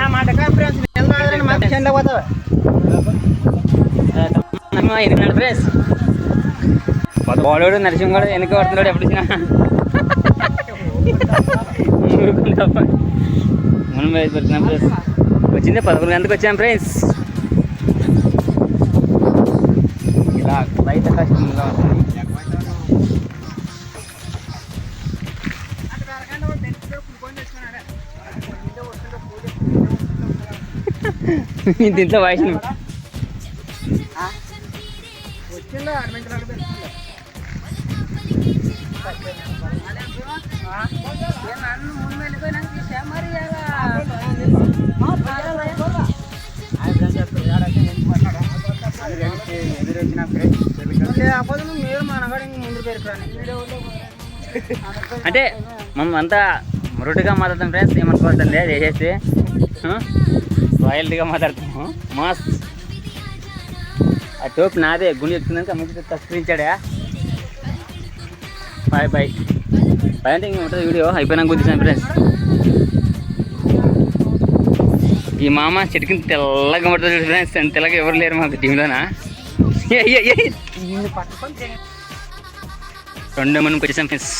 ఆ మాట కాన్ఫరెన్స్ మాకు చెండ పోతావా ఎనిమిది ఫ్రెండ్స్ వాడు నరసింహ కూడా వెనక పడుతున్నాడు ఎప్పుడు మనం బయటపడుతున్నాం ఫ్రెండ్స్. వచ్చింది పదకొండు గంటలకు వచ్చాం ఫ్రెండ్స్. ఇలా బయట కష్టంగా ఉంటుంది ముందు పెరుగుతాను అంటే మనం అంతా మురుటుగా మాట్లాడతాం ఫ్రెండ్స్ ఏమనుకోవద్దండి చేసేసి రాయల్టీగా మాట్లాడతాము మాస్. ఆ టోప్ నాదే. గుండె ఎక్కుతుందని కమ్మించి తస్కరించాడా బాయ్ బాయ్. బాయ్ అంటే ఉంటుంది వీడియో. అయిపోయినాక గుర్తించాను ఫ్రెండ్స్ ఈ మామ చెట్టుకి తెల్లగా పడుతుంది ఫ్రెండ్స్ తెల్లగా ఎవరు లేరు మాకు టీంలోనా రెండో మనం వచ్చేసాం ఫ్రెండ్స్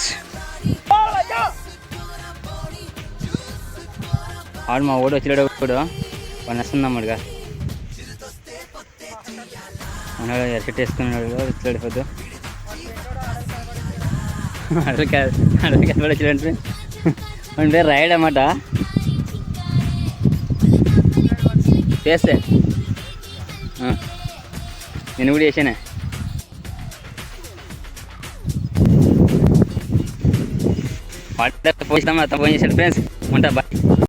ఆడు మా ఓడు వచ్చాడు కూడా వాడు వస్తున్నామాడుగా మనోడు ఎర్సెట్ వేసుకున్నాడు వచ్చాడు పొద్దు అడవికి అడవికి ఎక్కడ వచ్చాడంటే మన పేరు రాయడ్ అన్నమాట. చేస్తే. నేను కూడా చేసానే వాటర్ పోయిస్తామా ఫోన్ చేశాడు ఫ్రెండ్స్ ఉంటా బాయ్.